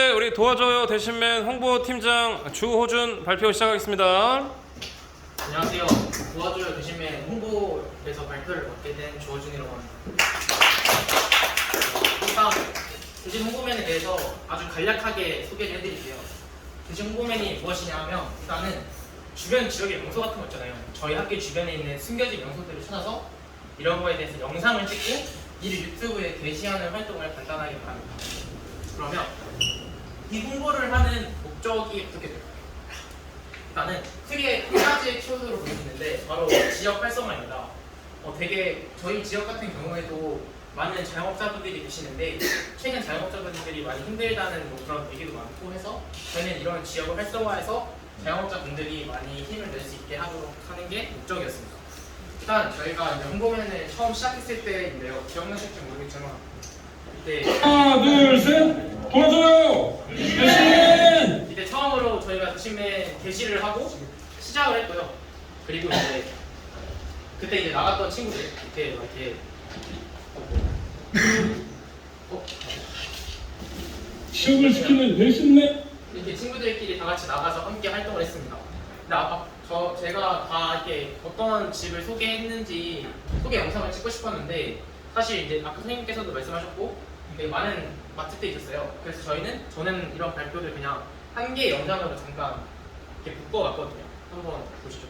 네, 우리 도와줘요 대신맨 홍보팀장 주호준 발표 시작하겠습니다. 안녕하세요. 도와줘요 대신에 홍보에서 발표를 맡게 된 조호준이라고 합니다. 일단 대신 홍보맨에 대해서 아주 간략하게 소개를 해드릴게요. 대신 홍보맨이 무엇이냐 하면 일단은 주변 지역의 명소 같은 거 있잖아요. 저희 학교 주변에 있는 숨겨진 명소들을 찾아서 이런 거에 대해서 영상을 찍고 이를 유튜브에 게시하는 활동을 간단하게 합니다. 그러면 이 홍보를 하는 목적이 어떻게 될까요? 일단은 크게 한 가지의 키워드로 있는데 바로 지역 활성화입니다. 어, 되게 저희 지역 같은 경우에도 많은 자영업자분들이 계시는데 최근 자영업자분들이 많이 힘들다는 뭐 그런 얘기도 많고 해서 저희는 이런 지역을 활성화해서 자영업자분들이 많이 힘을 낼 수 있게 하도록 하는 게 목적이었습니다. 일단 저희가 이제 홍보맨을 처음 시작했을 때인데요. 기억나실지 모르겠지만 이때 하나, 둘, 셋. 도와줘요 대신맨. 이때 대신맨 게시를 하고 시작을 했고요. 그리고 이제 그때 이제 나갔던 친구들 이렇게 막 이렇게 어, 시험을 시키는 대신맨. 이렇게 친구들끼리 다 같이 나가서 함께 활동을 했습니다. 근데 아까 저 제가 다 이렇게 어떤 집을 소개했는지 소개 영상을 찍고 싶었는데 사실 이제 아까 선생님께서도 말씀하셨고 되게 많은 맛집들이 있었어요. 그래서 저희는 저는 이런 발표를 그냥 한 개의 영상으로 잠깐 이렇게 묶어왔거든요. 한번 보시죠.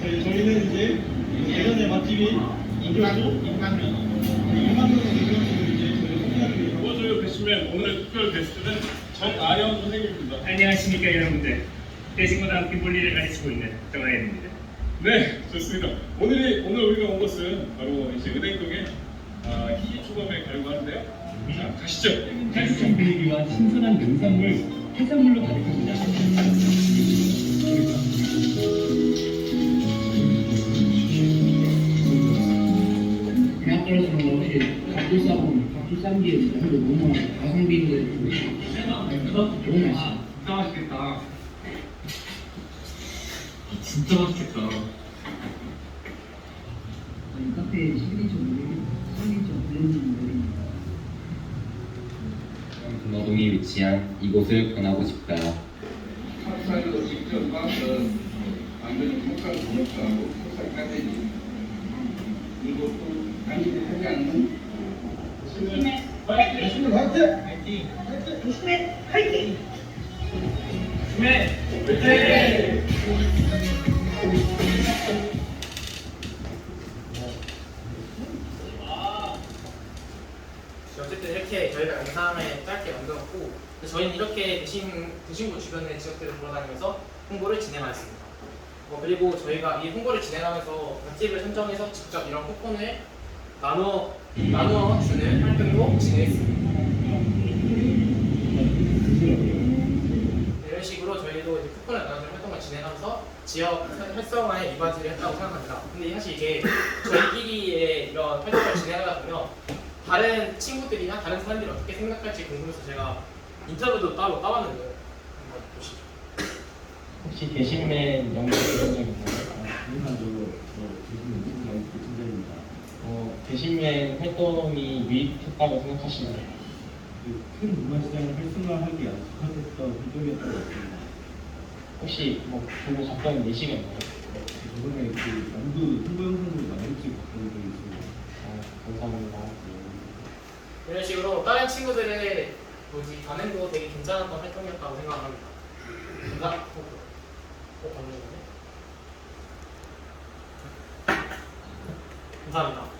저희, 저희는 이제 예전에 맛집인 인간도 인간면 인간면으로 이제 저희 소개하기 위해서 도와줘요 대신맨 오늘의 특별 게스트는 정아영 선생님입니다. 안녕하십니까 여러분들 대신고등학교 물리를 가르치고 있는 정아현입니다 네, 좋습니다. 오늘이 오늘 우리가 온 곳은 바로 이제 은행동의 아, 희귀초밥에 가려고 하는데요. 자, 가시죠. 따뜻한 분위기와 신선한 농산물, 해산물로 가득합니다 대학 떨어지는 거 혹시 밥도 싸고 밥도 싼게 너무 너무 가성비인데 너무 맛있어. 진짜 맛있겠다 진짜 맛있겠다 아니 카페 시그니처 동에 위치한 이곳을 권하고 싶다. 학사로 직접 가서 만드는 효과를 공유하고 학사까지 이것도 당신이 하지 않는 어쨌든 이렇게 저희가 영상을 짧게 만들었고 저희는 이렇게 대신 대신구 주변의 지역들을 돌아다니면서 홍보를 진행하였습니다. 어, 그리고 저희가 이 홍보를 진행하면서 맛집을 선정해서 직접 이런 쿠폰을 나누어 나누어 주는 활동도 진행했습니다. 네, 이런 식으로 저희도 이제 쿠폰을 나누는 활동을 진행하면서 지역 활성화에 이바지를 했다고 생각합니다. 근데 사실 이게 저희끼리의 이런 활동을 진행하다 보면 다른 친구들이나 다른 사람들이 어떻게 생각할지 궁금해서 제가 인터뷰도 따로 따왔는데 한번 보시죠. 혹시 대신맨 연구 이런 적 있나요? 인간적으로 대신은 인간 팀장입니다. 어, 대신맨 활동이 유익했다고 생각하시나요? 큰 문화시장을 활성화하기 적합했던 활동이었던 것 같습니다. 혹시 뭐 보고 갔던 예시가 있나요? 저번에 그 남도 홍보 영상으로 나머지 봤던 적이 있습니다. 어, 감사합니다 이런 식으로 다른 친구들의 뭐지 반응도 되게 괜찮았던 활동이었다고 생각합니다. 감사. 어, 어, 반응이네. 감사합니다.